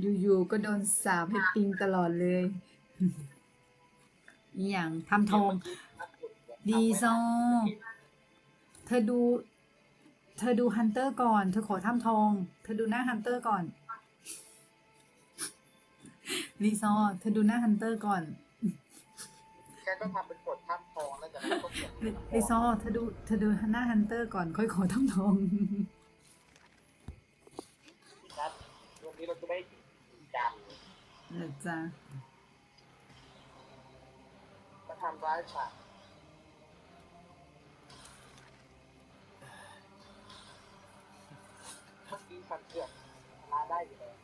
อยู่ๆก็โดนสาปให้ปิงตลอดเลยอหย่างทำทอง ดีซอเธอดู เธอดูฮันเตอร์ก่อน เธอขอทำทอง เธอดูหน้าฮันเตอร์ก่อนลีซอเธอดูหน้าฮันเตอร์ก่อนแกก็ทำเป็นกดข้ามทองแล้วจากนั้นก็เขียนลิลิซอเธอดู เธอดูหน้าฮันเตอร์ก่อน ค่อยขอทำทองนัดวันนี้เราจะได้ดัง นะจ๊ะมาทำร้ายฉันทักนี้ฉันเกือบชนะได้อยู่แล้ว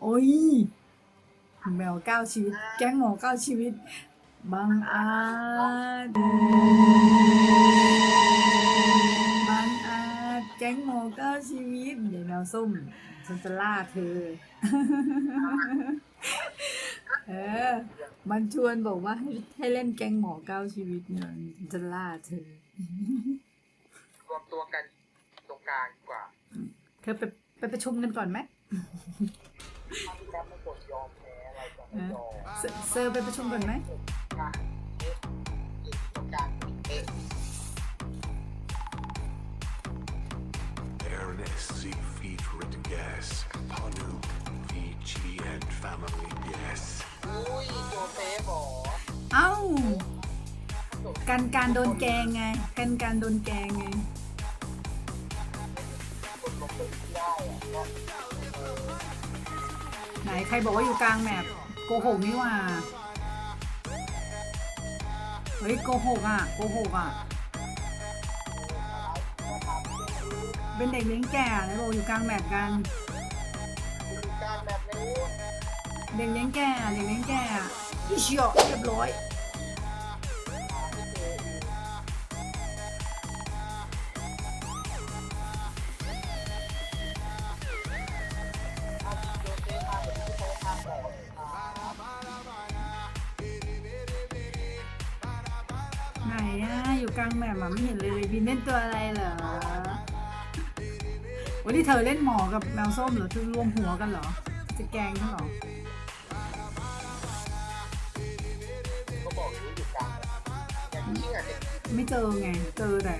โอ้ยแมวเก้าชีวิต แก๊งหมอเก้าชีวิต บังอาจบังอาจแก๊งหมอเก้าชีวิตเดี๋ยวแมวส้มฉันจะล่าเธอ เออ มันชวนบอกว่าให้ให้เล่นแก๊งหมอเก้าชีวิตเนี่ยฉันจะล่าเธอ รวมตัวกันตรงกลางดีกว่าเธอไปไปประชุมกันก่อนไหมถ้าพี่แป๊บไม่กดยอมแพ้เราจะไม่ยอม เซเซอร์ไปประชุมก่อนไหม กันการโดนแกงไงกันการโดนแกงไง ไหนใครบอกว่าอยู่กลางแมปโกหกนี่หว่า เฮ้ยโกหกอะโกหกอะ เป็นเด็กเลี้ยงแก่แล้วบอกอยู่กลางแมปกัน เด็กเลี้ยงแก่เด็กเลี้ยงแก่อีเชียเรียบร้อยางแมปอะไม่เห็นเลยบินเล่นตัวอะไรเหรอวันนี้เธอเล่นหมอกับแมวส้มเหรอเธอรวมหัวกันเหรอ จะแกงเขาเหรอก็บอกอยู่อยู่กลางอย่างเชื่อเด็กไม่เจอไง เจอแต่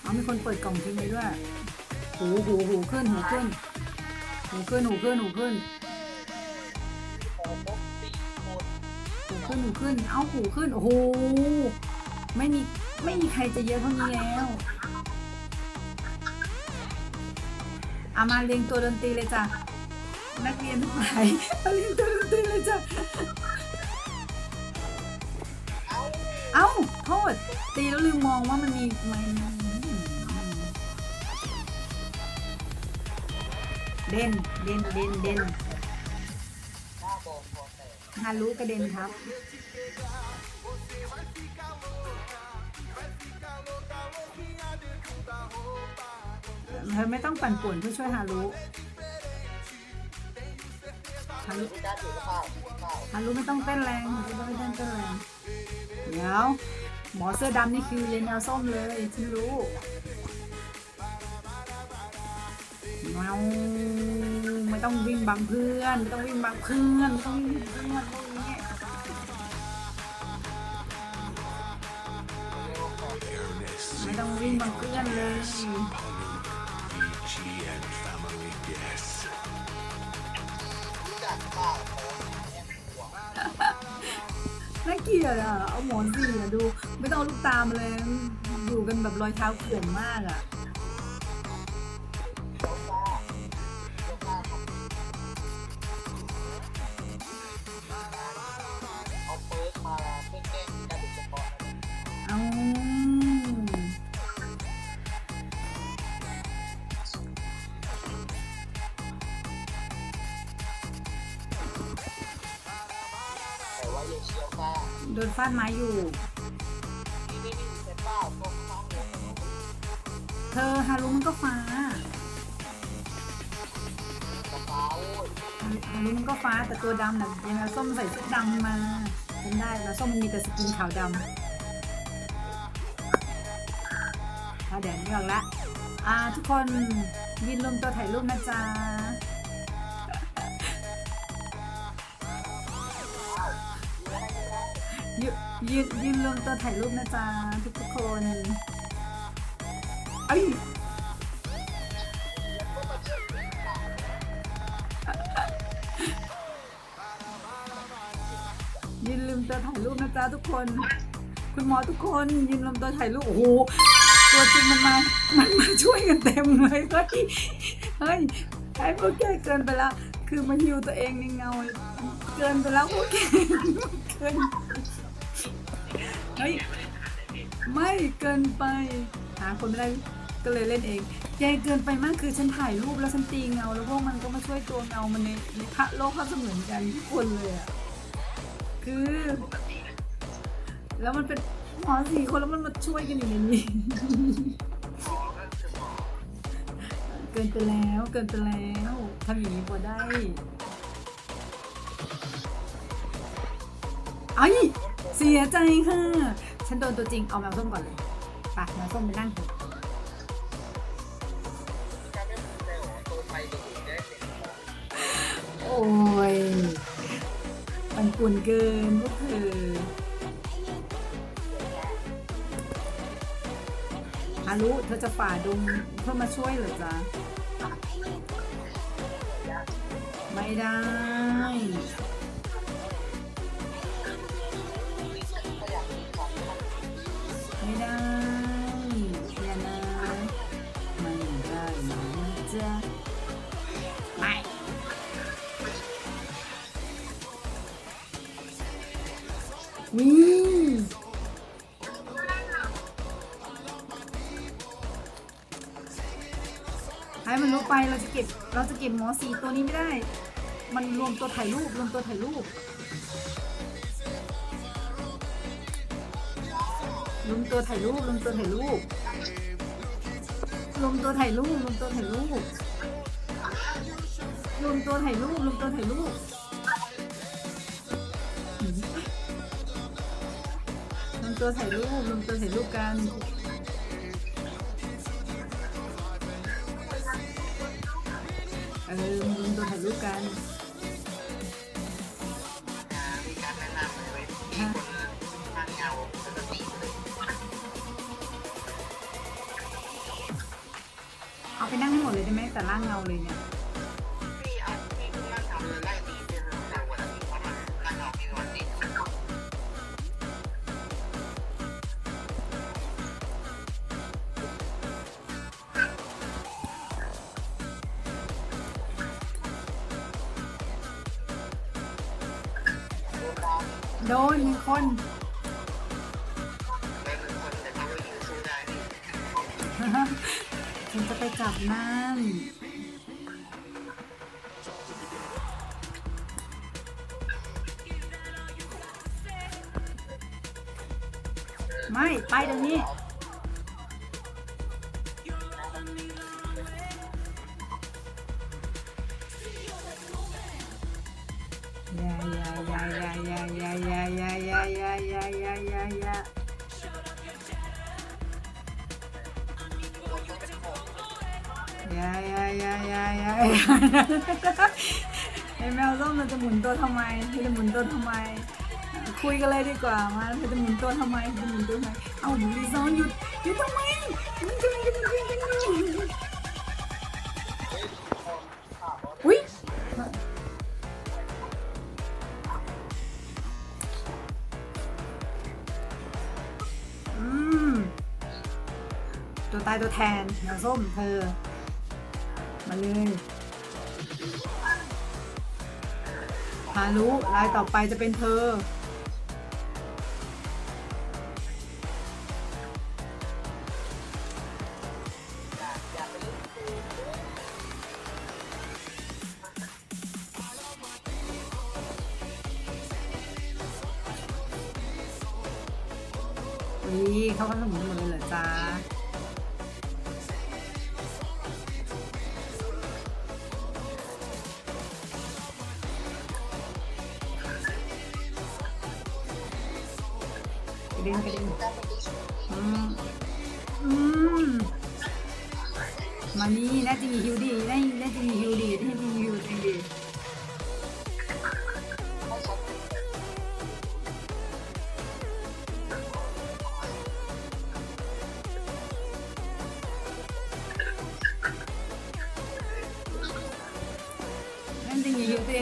เอามีคนเปิดกล่องทิ้งไว้ด้วย หูหูหูขึ้นหูขึ้น หูขึ้นหูขึ้นหูขึ้น ขึ้นหูขึ้น เอาหูขึ้น โอ้โห ไม่มี ไม่มีใครจะเยอะเท่านี้แล้วเอามาเรียงตัวดนตรีเลยจ้ะ นักเรียนทั้งหลายเรียงตัวดนตรีเลยจ้ะ เอ้าเอาโทษ ตีแล้วลืมมองว่ามันมีมันเด่น เด่น เด่น เด่น ฮารุกระเด็นครับ เธอไม่ต้องปั่นป่วนเพื่อช่วยฮารุฮารุฮารุไม่ต้องเต้นแรงฮารุไม่ต้องเต้นแรง เดี๋ยว หมอเสื้อดำนี่คือเรียนแนวส้มเลยฉันรู้เงา ต้องวิ่งบังเพื่อนต้องวิ่งบังเพื่อนต้องวิ่งเพื่อนพวกนี้ไม่ต้องวิ่งบังเพื่อนเลยน่าเกลียดอะ เอาหมอนสีอะดู ไม่ต้องลูกตามเลย อยู่กันแบบรอยเท้าเขื่อนมากอะาดไม้อยู่ เธอฮารุมันก็ฟ้าฮารุมันก็ฟ้าแต่ตัวดำน่ะยังไงส้มใส่ชุดดำมาจำได้แล้วส้มมันมีแต่สกินขาวดำเอาเดี๋ยวนี้อกละอ่ทุกคนยินลงตัวถ่ายรูปนะจ๊ะ ยืนยืนยืนรวมตัวถ่ายรูปนะจ๊ะทุกทุกคนเอ้ยยืนลืมตัวถ่ายรูปนะจ๊ะทุกคน คุณหมอทุกคนยืนรวมตัวถ่ายรูปโอ้โหตัวจริงมันมามันมาช่วยกันเต็มเลยเฮ้ยเฮ้ยไอ้พวกแกเกินไปแล้วคือมาฮิวตัวเองในเงาเกินไปแล้วพวกแกเกิน เฮ้ยไม่เกินไปหาคนไม่ได้ก็เลยเล่นเองแกเกินไปมากคือฉันถ่ายรูปแล้วฉันตีเงา แล้วพวกมันก็มาช่วยตัวเงามันในในพระโลกภาพเสมือนกันทุกคนเลยอะคือ แล้วมันเป็นหมอสี่คนแล้วมันมาช่วยกันอย่างนี้เกินไปแล้วเกินไปแล้วทำอย่างนี้พอได้ไอ้ เสียใจค่ะ ฉันโดนตัวจริง เอาแมวส้มก่อนเลยไปแมวส้มไปนั่งเถอะโอ้ยมันกุนเกินพวกเธอฮารุเธอจะฝ่าดงเพื่อมาช่วยเหรอจ๊ะ ไม่ได้ เราจะเก็บหมอสีตัวนี้ไม่ได้ มันรวมตัวถ่ายรูปรวมตัวถ่ายรูปรวมตัวถ่ายรูปรวมตัวถ่ายรูปรวมตัวถ่ายรูปรวมตัวถ่ายรูปรวมตัวถ่ายรูปรวมตัวถ่ายรูปรวมตัวถ่ายรูปรวมตัวถ่ายรูปกัน เออรวมตัวถ่ายรูปกันมีการแนะนำเลยมีคนทางเงาปกติเลยเอาไปนั่งให้หมดเลยได้ไหมแต่ล่างเงาเลยเนี่ย โดนหนึ่งคนฉันจะไปจับนั่นไม่ ไปเดี๋ยวนี้ อย่าอย่าอย่าอย่าอย่าอย่า ย่าย่าย่าย่าย่าอย่าอย่าอย่าอย่าอย่าย่าย่าไอ้แมวส้มมันจะหมุนตัวทำไมเธอจะหมุนตัวทำไม คุยกันเลยดีกว่ามาเธอจะหมุนตัวทำไมเธอจะหมุนตัวทำไม เอ้าลีซอนหยุดหยุดทำไมหยุดทำไมหยุดทำไมหยุดทำไมอุ้ย ตัวตายตัวแทนแมวส้มเธอ มาเลยฮารุรายต่อไปจะเป็นเธอ นี่เขาก็สมุนหมดเลยเหรอจ๊ะ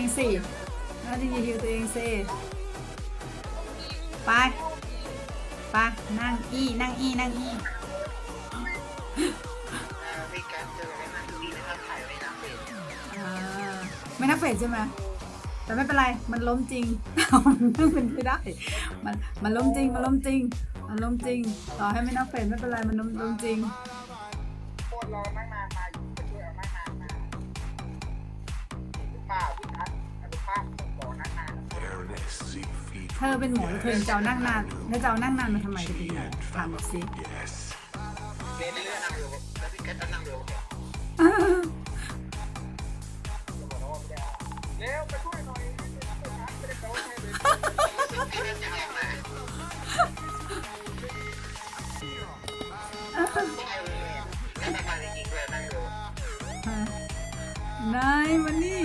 มีฮิวตัวเองสิน่าจะฮิวตัวเองสิไปไปนั่งอี้นั่งอี้นั่งอี้มีการเจอในหนังดีนะครับถ่ายไว้นะเฟซอ่าไม่นับเฟสใช่ไหมแต่ไม่เป็นไร มันล้มจริงมันเป็นไม่ได้ มัน มันล้มจริง มันล้มจริง มันล้มจริง ต่อให้ไม่นับเฟสไม่เป็นไร มันล้มล้มจริงโคตรรอนั่งนานม เธอเป็นหมอแล้วเธอยังจะเอานั่งนานแล้วจะเอานั่งนานมาทำไมจะเป็นหมอ and ถามหน่อยสิ family guests. เรียนเรื่อยๆนั่งเร็วแล้วพี่แกจะนั่งเร็วเนี่ยเร็วไปช่วยหน่อยไม่ได้แปลว่าใช่เลยพี่เล่นจะเอามาแล้วทำไมจริงๆเลยนั่งเร็วนายมันนี่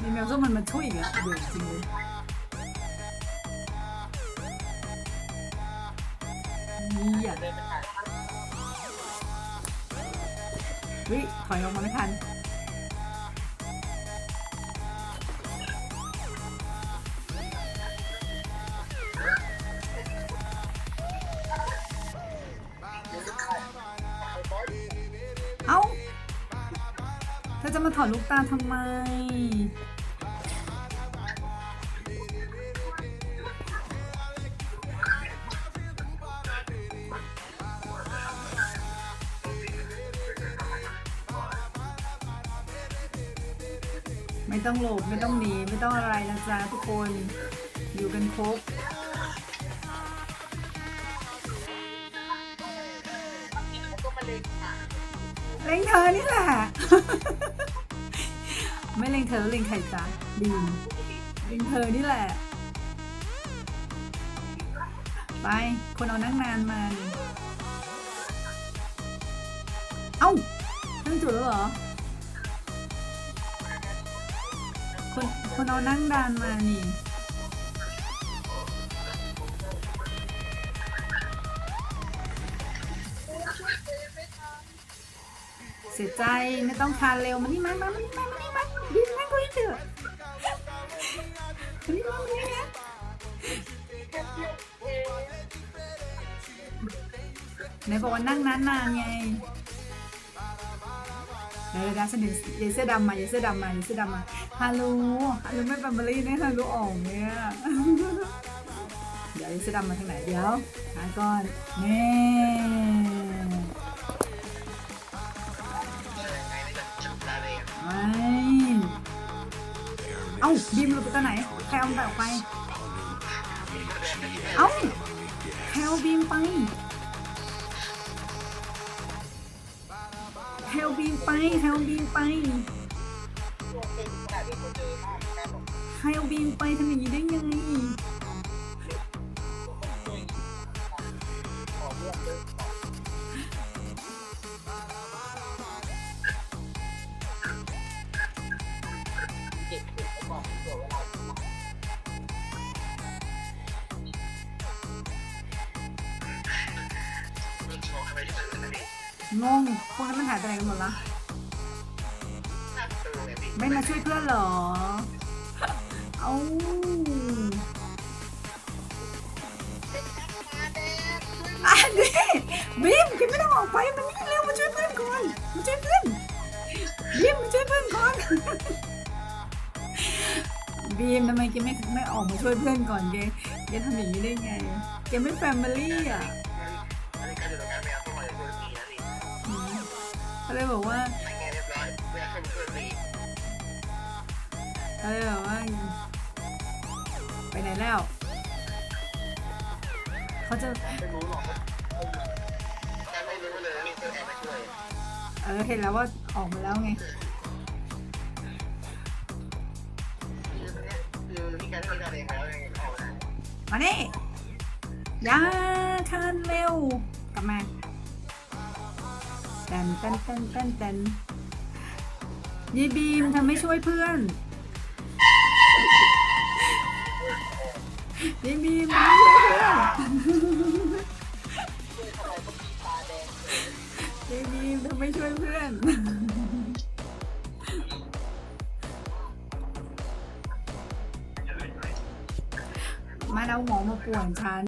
มีแมวส้มมันมาช่วยอีกแล้วเดือดจริงเลย วิถอยออกมาไม่ทัน เอ้าเธอจะมาถอดลูกตาทำไม ไม่ต้องหลบไม่ต้องหนีไม่ต้องอะไรนะจ๊ะทุกคนอยู่กันครบเล็งเธอนี่แหละ ไม่เล็งเธอเล็งใครจ๊ะดีเล็งเธอนี่แหละ ไปคนเอานั่งนานมานี่เอ้าตั้งจุดแล้วเหรอ คนคนเอานั่งดานมานี่ เสียใจไม่ต้องทานเร็วมานี่มามามานี่มามานี่มาดินนั่งก็อีเถอะมานี่มามานี่นะไหนบอกว่านั่งนานๆไง เดี๋ยวเดี๋ยวฉันเห็นยายเสื้อดำมายายเสื้อดำมายายเสื้อดำมาฮัลโหลฮัลโหลไม่เป็นมารีเนี่ยฮัลโหลอ่องเนี่ยเดี๋ยวยายเสื้อดำมาทางไหนเดี๋ยวหาก่อนนี่ไงนี่แบบจุดละเอ้าบีมหลุดไปตอนไหนใครเอาไปออาบีมไป เอาบีมไปใครเอาบีมไป ช่วงเป็นขนาดที่เขาเจอมากครับผมใครเอาบีมไปทำอย่างนี้ได้ไง งงพวกนั้นมันหายไปไหนกันหมดละไม่มาช่วยเพื่อนเหรอ เอาอันนี้บีมแกไม่ต้องออกไปมันนี่เร็วมาช่วยเพื่อนก่อนมาช่วยเพื่อนบีมมาช่วยเพื่อนก่อนบีมทำไมแกไม่ไม่ออกมาช่วยเพื่อนก่อนแกแกทำอย่างนี้ได้ไงแกไม่แฟมิลี่อะ เขาเลยบอกว่าเขาเลยบอกว่าไปไหนแล้วเขาจะเออเห็นแล้วว่าออกมาแล้วไงมาเนี่ยาคันเร็วกลับมา แตนแตนแตนแตนแตนยายบีมทำไม่ช่วยเพื่อนยายบีมไม่ช่วยเพื่อนยายบีมทำไม่ช่วยเพื่อนมันเอาหมอมาป่วนฉัน